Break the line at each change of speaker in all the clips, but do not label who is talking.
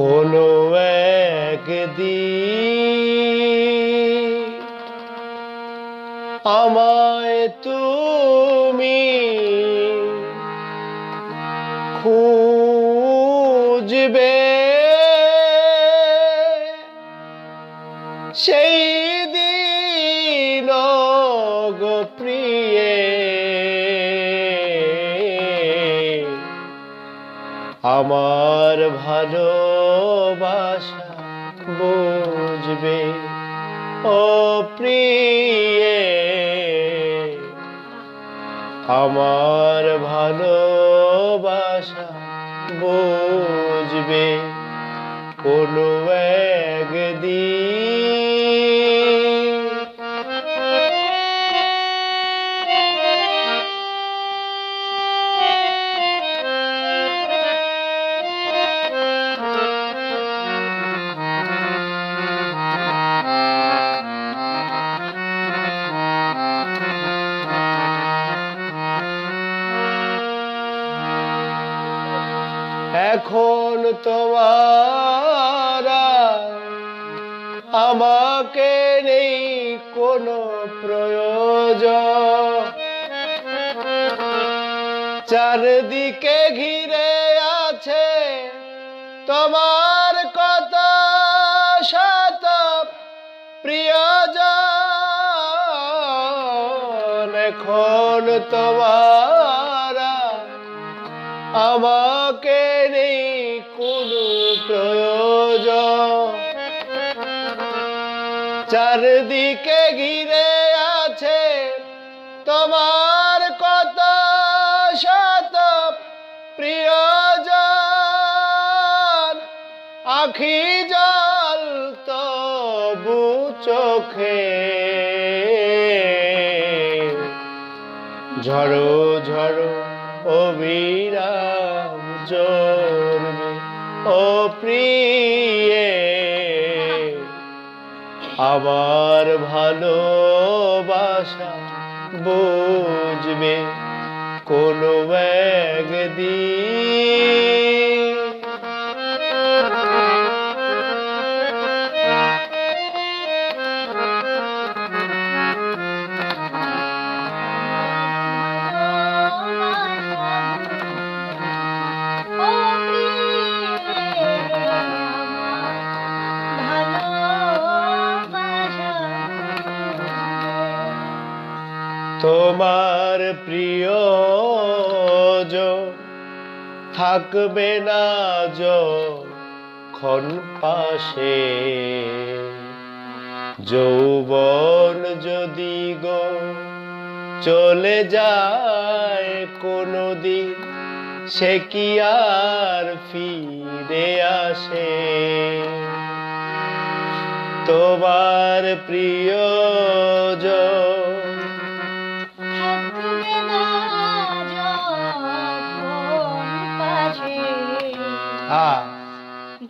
কোনো একদিন আমায় তুমি খুঁজবে। সেই দিন প্রিয়ে আমার ভালোবাসা বুঝবে। ও প্রিয়ে আমার ভালোবাসা বুঝবে। কোনো একদিন এখন তোমার আমাকে নেই কোনো প্রয়োজন। চারদিকে ঘিরে আছে তোমার কত শত প্রিয়জন। এখন তোমার আমাকে নেই কোনো প্রয়োজন। চারদিকে ঘিরে আছে তোমার কত শত প্রিয়জন। আখি জল তবু চোখে। ঝড়ো ঝড়ো অবিরাম জন্মে ও প্রিয়ে আমার ভালোবাসা বুঝবে কোনো একদিন। তোমার প্রিয় থাকবে না যখন পাশে। যৌবন যদি গো চলে যায় কোনো দিন সে কি আর ফিরে আসে? তোমার প্রিয়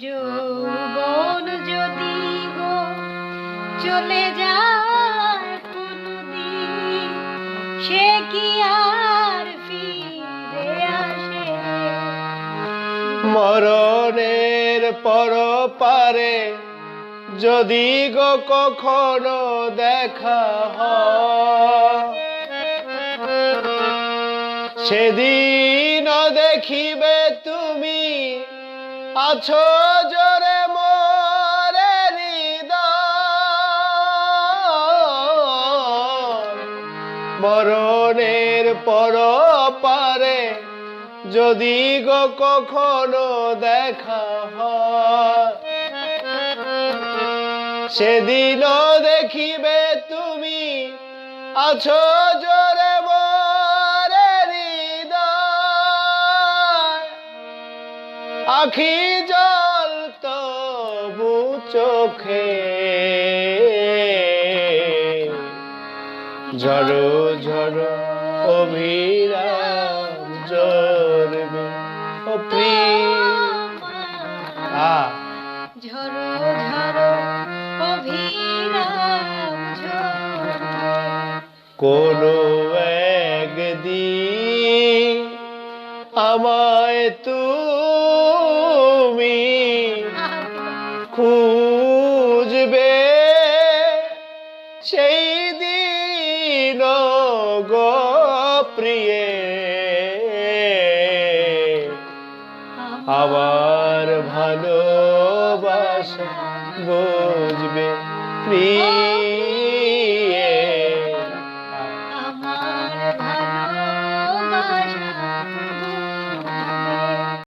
যৌবন যদি গো চলে যায় কোনদিন, সে কি আর ফিরে আসে?
মরণের পর পারে যদি গো কখনো দেখা হয় সেদিন দেখিবে তুমি আছো জোরে মোরে মরণের পর পারে যদি গো কখনো দেখা সেদিনও দেখিবে তুমি আছো জোরে আখি জল তবু চোখে। ঝড়ো ঝড়ো অভিরাম জরবে ও
ঝরো অভিরাম ঝরো
কোনো একদিন আমায় তুমি প্রিয়ে। আবার ভালোবাসা বুঝবে। প্রিয়ে।